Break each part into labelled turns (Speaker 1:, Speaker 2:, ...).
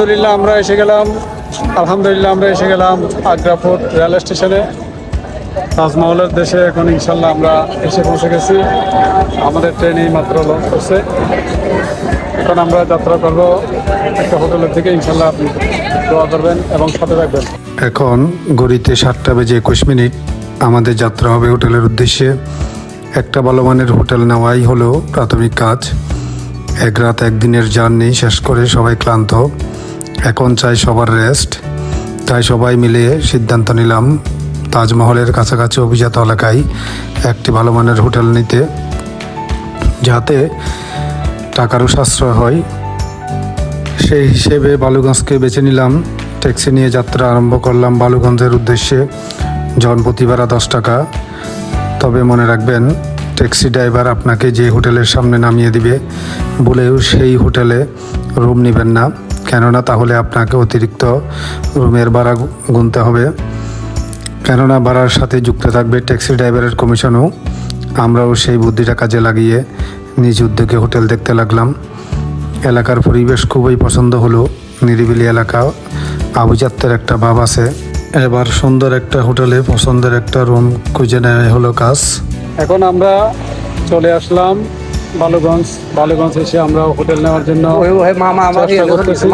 Speaker 1: আলহামদুলিল্লাহ, আমরা এসে গেলাম। আলহামদুলিল্লাহ, আমরা এসে গেলাম আগ্রা ফোর্ট রেল স্টেশনে। তাজমহলের দেশে এখন ইনশাল্লাহ আমরা এসে পৌঁছে গেছি। আমাদের ট্রেন এই মাত্র লঞ্চ করছে। এখন আমরা যাত্রা করব একটা হোটেলের থেকে ইনশাল্লাহ আপনি দোয়া করবেন এবং সাথে রাখবেন
Speaker 2: এখন ঘড়িতে সাতটা বেজে একুশ মিনিট। আমাদের যাত্রা হবে হোটেলের উদ্দেশ্যে। একটা ভালো মানের হোটেল নেওয়াই হলো প্রাথমিক কাজ। এক রাত একদিনের জার্নি শেষ করে সবাই ক্লান্ত। এখন চাই সবার রেস্ট তাই সবাই মিলে সিদ্ধান্ত নিলাম, তাজমহলের কাছাকাছি অভিজাত এলাকায় একটি ভালো মানের হোটেল নিতে, যাতে টাকারও সাশ্রয় হয়। সেই হিসেবে বালুগঞ্জকে বেছে নিলাম, ট্যাক্সি নিয়ে যাত্রা আরম্ভ করলাম বালুগঞ্জের উদ্দেশ্যে জনপ্রতি ভাড়া দশ টাকা। তবে মনে রাখবেন, ট্যাক্সি ড্রাইভার আপনাকে যে হোটেলের সামনে নামিয়ে দিবে বলেও সেই হোটেলে রুম নেবেন না। কেননা তাহলে আপনাকে অতিরিক্ত রুমের ভাড়া গুনতে হবে। কেননা ভাড়ার সাথে যুক্ত থাকবে ট্যাক্সি ড্রাইভারের কমিশনও। আমরাও সেই বুদ্ধিটা কাজে লাগিয়ে নিজ উদ্যোগে হোটেল দেখতে লাগলাম। এলাকার পরিবেশ খুবই পছন্দ হলো। নিরিবিলি এলাকা। আভিজাত্যের একটা ভাব আছে। এবার সুন্দর একটা হোটেলে পছন্দের একটা রুম খুঁজে নেওয়া হলো কাজ।
Speaker 1: এখন আমরা চলে আসলাম বালুগঞ্জ বালুগঞ্জ এসে আমরা হোটেল নেওয়ার জন্য চেষ্টা করতেছি।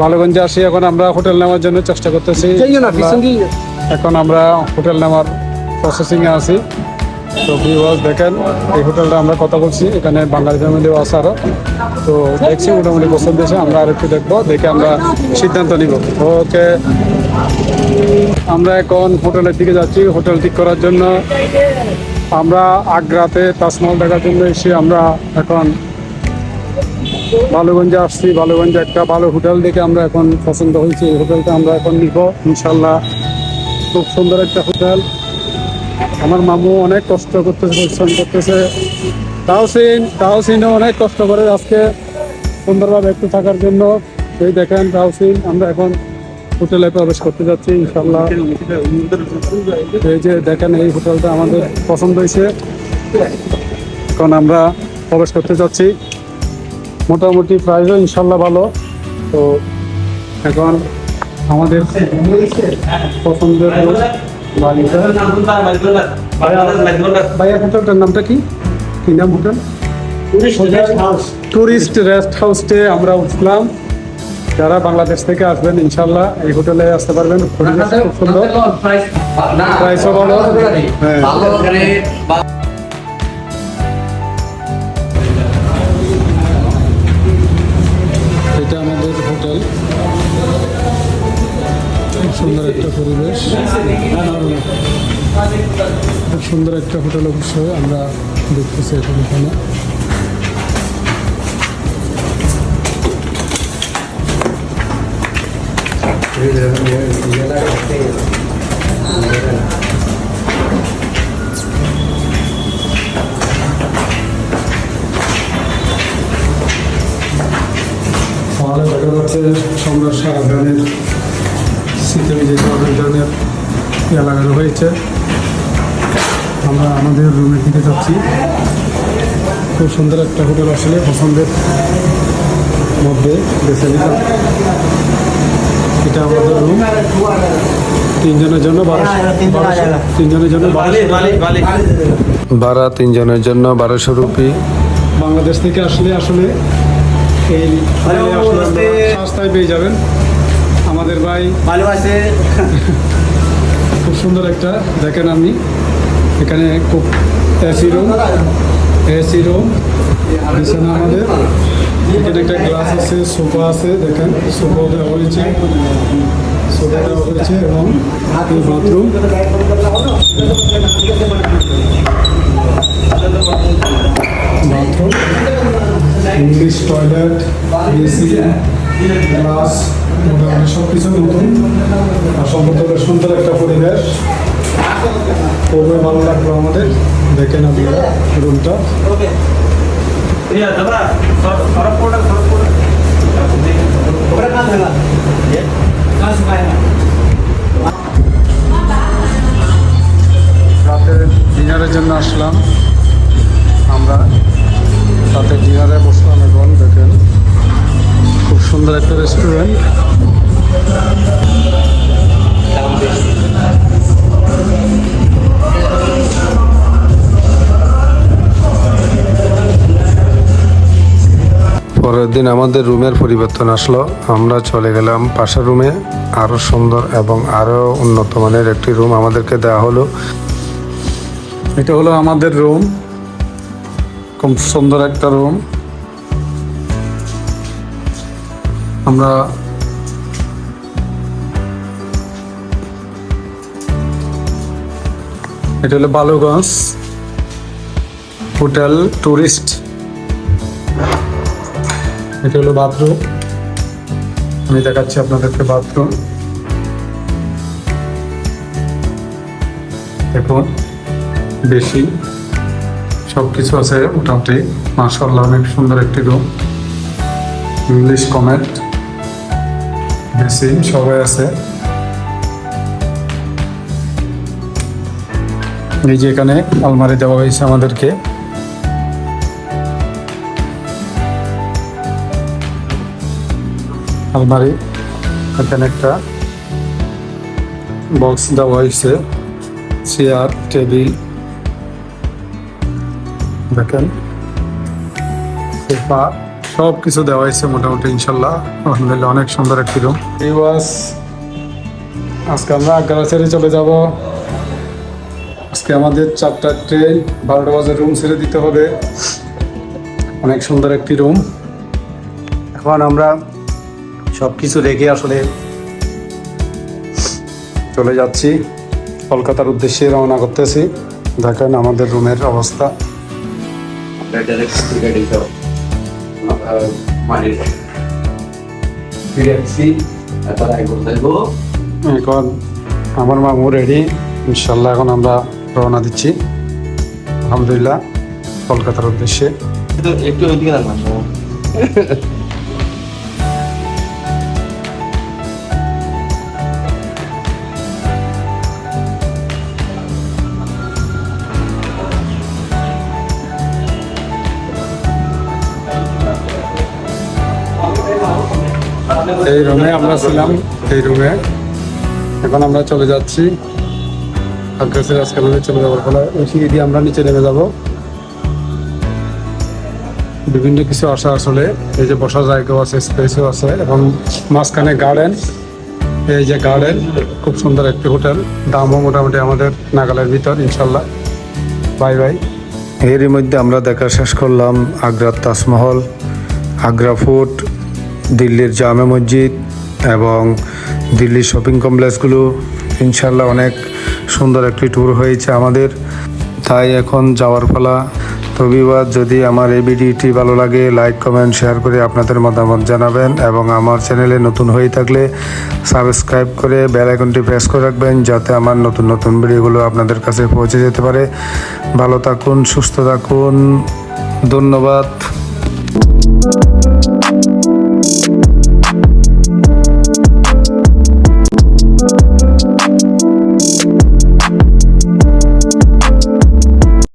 Speaker 1: বালুগঞ্জে আসি এখন আমরা হোটেল নেওয়ার জন্য চেষ্টা করতেছি। এখন আমরা হোটেল নেওয়ার প্রসেসিং এ আছি। তো ভিউয়ার্স দেখেন এই হোটেলটা আমরা কথা বলছি। এখানে বাঙালি ফ্যামিলিও আছে আরও। তো দেখছি মোটামুটি পছন্দ এসে আমরা আর একটু দেখব দেখে আমরা সিদ্ধান্ত নিব। ওকে। আমরা এখন হোটেলের দিকে যাচ্ছি। হোটেল ঠিক করার জন্য আমরা আগ্রাতে তাজমহল দেখার জন্য এসে আমরা এখন বালুগঞ্জে আসছি। বালুগঞ্জে একটা ভালো হোটেল দেখে আমরা এখন পছন্দ হয়েছে। এই হোটেলটা আমরা এখন নিব। ইনশাল্লাহ খুব সুন্দর একটা হোটেল। আমার মামু অনেক কষ্ট করতেছে, পরিশ্রম করতেছে। তাওসিন তাওসিনও অনেক কষ্ট করে আজকে সুন্দরভাবে একটু থাকার জন্য। এই দেখেন তাওসিন আমরা এখন হোটেলে প্রবেশ করতে যাচ্ছি ইনশাল্লাহ এই যে দেখেন এই হোটেলটা আমাদের পছন্দ হয়েছে। এখন আমরা প্রবেশ করতে যাচ্ছি। মোটামুটি প্রাইসও ইনশাল্লাহ ভালো। তো এখন আমাদের পছন্দের ভাইয়া হোটেলটার নামটা কি? কি নাম হোটেল? টুরিস্ট রেস্ট হাউসে আমরা উঠলাম। যারা বাংলাদেশ থেকে আসবেন ইনশাল্লাহ এই হোটেলে আসতে পারবেন। পরিবেশ খুব সুন্দর। প্রাইসও ভালো। হ্যাঁ। এটা আমাদের হোটেল। খুব সুন্দর একটা পরিবেশ। খুব সুন্দর একটা হোটেল অবশ্যই আমরা দেখতেছি এখন এখানে। তাহলে দেখা যাচ্ছে সম্রাট শাহজাহানের শীতে যেটা অনেক ধরনের হয়েছে আমরা আমাদের রুমের দিকে যাচ্ছি খুব সুন্দর একটা হোটেল আসলে পছন্দের মধ্যে, বেছে নিলাম। এটা আমাদের রুম তিনজনের জন্য বারোশো বারোশো- তিনজনের জন্য বারোশো
Speaker 2: ভাড়া তিনজনের জন্য বারোশো রুপি।
Speaker 1: বাংলাদেশ থেকে আসলে আসলে এই আসলে সস্তায় পেয়ে যাবেন। আমাদের ভাই
Speaker 3: ভালো আছে।
Speaker 1: খুব সুন্দর একটা দেখেন আপনি। এখানে খুব এসি রুম এসি রুম। বিছানা আমাদের। এখানে একটা গ্লাস আছে সোফা আছে, দেখেন সোফা দেওয়া হয়েছে। সোফা দেওয়া হয়েছে এবং bathroom bathroom English toilet AC glass মোটামুটি সব কিছু নতুন আর সম্পূর্ণ সুন্দর একটা পরিবেশ। খুবই ভালো লাগল আমাদের। দেখেন আপনারা রুমটা। রাতের ডিনারের জন্য আসলাম। আমরা রাতে ডিনারে বসলাম এখন দেখেন। খুব সুন্দর একটা রেস্টুরেন্ট
Speaker 2: পরের দিন আমাদের রুমের পরিবর্তন আসলো। আমরা চলে গেলাম পাশের রুমে। আরও সুন্দর এবং আরও উন্নত মানের একটি রুম আমাদেরকে দেওয়া হলো।
Speaker 1: এটা হলো আমাদের রুম। খুব সুন্দর একটা রুম। আমরা এটা হলো বালুগঞ্জ হোটেল টুরিস্ট এটা হলো বাথরুম আমি দেখাচ্ছি আপনাদেরকে বাথরুম দেখুন, বেশি সব কিছু আছে মোটামুটি। মার্শাল্লাহ অনেক সুন্দর একটি রুম ইংলিশ কমেন্ট বেশি সবাই আছে। এই যে এখানে আলমারি দেওয়া হয়েছে আমাদেরকে। আলমারি। এখানে একটা বক্স দেওয়া হয়েছে, চেয়ার, টেবিল। দেখেন সব কিছু দেওয়া হয়েছে মোটামুটি, ইনশাল্লাহ। আলহামদুলিল্লাহ, অনেক সুন্দর একটি রুম আজকে আমরা আগ্রা ছেড়ে চলে যাব। আজকে আমাদের চারটা ট্রেন, বারোটা বাজে রুম ছেড়ে দিতে হবে। অনেক সুন্দর একটি রুম এখন আমরা সব কিছু রেখে আসলে চলে যাচ্ছি। কলকাতার উদ্দেশ্যে রওনা করতেছি। দেখেন আমাদের রুমের অবস্থা। এখন আমার মামু রেডি ইনশাল্লাহ এখন আমরা রওনা দিচ্ছি। আলহামদুলিল্লাহ কলকাতার উদ্দেশ্যে।
Speaker 3: একটু ওইদিকে
Speaker 1: এই রুমে আমরা ছিলাম, এই রুমে। এখন আমরা চলে যাচ্ছি। আগ্রাসের আজকে আমাদের চলে যাওয়ার ফলে সিঁড়ি দিয়ে আমরা নিচে নেমে যাব। বিভিন্ন কিছু আসা আসলে, এই যে বসার জায়গাও আছে স্পেসও আছে, এবং মাঝখানে গার্ডেন এই যে গার্ডেন খুব সুন্দর একটি হোটেল। দামও মোটামুটি আমাদের নাগালের ভিতর, ইনশাল্লাহ। Bye bye.
Speaker 2: এরই মধ্যে আমরা দেখা শেষ করলাম আগ্রার তাজমহল, আগ্রা ফোর্ট দিল্লির জামে মসজিদ এবং দিল্লির শপিং কমপ্লেক্সগুলো ইনশাল্লাহ অনেক সুন্দর একটি ট্যুর হয়েছে আমাদের। তাই এখন যাওয়ার পালা। রবিবার যদি আমার এই ভিডিওটি ভালো লাগে লাইক কমেন্ট শেয়ার করে আপনাদের মতামত জানাবেন এবং আমার চ্যানেলে নতুন হয়ে থাকলে সাবস্ক্রাইব করে বেল আইকনটি প্রেস করে রাখবেন যাতে আমার নতুন নতুন ভিডিওগুলো আপনাদের কাছে পৌঁছে যেতে পারে। ভালো থাকুন, সুস্থ থাকুন। ধন্যবাদ।